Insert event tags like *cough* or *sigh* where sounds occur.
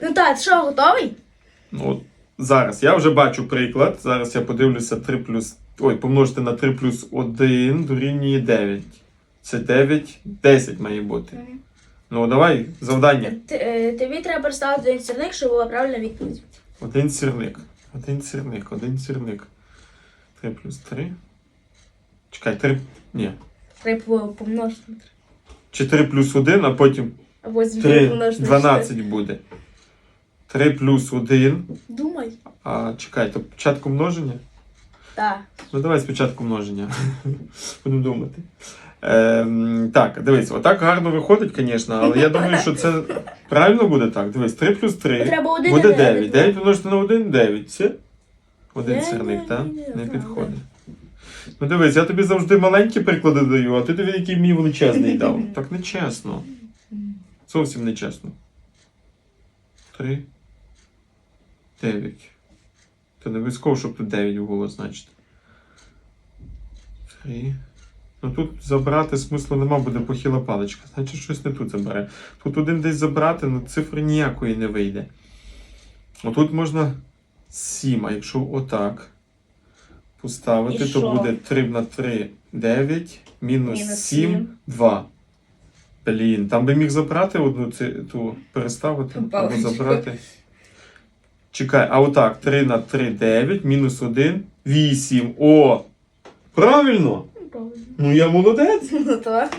Ну так, ти що, готовий? Ну, от зараз я вже бачу приклад. Зараз я подивлюся 3 плюс. Ой, помножити на 3 плюс 1 дорівнює 9. Це 9, 10 має бути. Ну, давай, завдання. Т- е, Тобі треба представити один сірник, щоб була правильна відповідь. Один сірник. Один сірник, один сірник. 3 плюс 3. Чекай, 3. Ні. Треба помножити на три. 4 плюс 1, а потім Або звідти 3, помножити на 12 буде. 3 плюс 1. Думай. А чекай, то початку множення? Так. Ну давай спочатку множення. *laughs* Будемо думати. Ем, так, дивись, отак гарно виходить, звісно, але я думаю, що це правильно буде так. Дивись, 3 плюс 3 Треба один буде на 9. 9 помножити на 1 9. Все? Один Ні, сирник, так? ні, ні, Не підходить. Ну дивись, я тобі завжди маленькі приклади даю, а ти тобі який мені величезний дав. *laughs* Так нечесно. Зовсім нечесно. 3. 9. Та не обов'язково, щоб тут 9 було, значить. 3. Ну тут забрати смислу нема, буде похила паличка. Значить, щось не тут забере. Тут один десь забрати, ну цифри ніякої не вийде. Отут можна 7, а якщо отак поставити, І то буде 3 на 3 9, мінус, Мінус 7, сім. 2. Блін, там би міг забрати одну ци, ту переставити або забрати. Чекай, а отак 3 на 3 9, мінус 1, 8. О! Правильно! Правильно. Ну я молодець. *laughs* Ну так.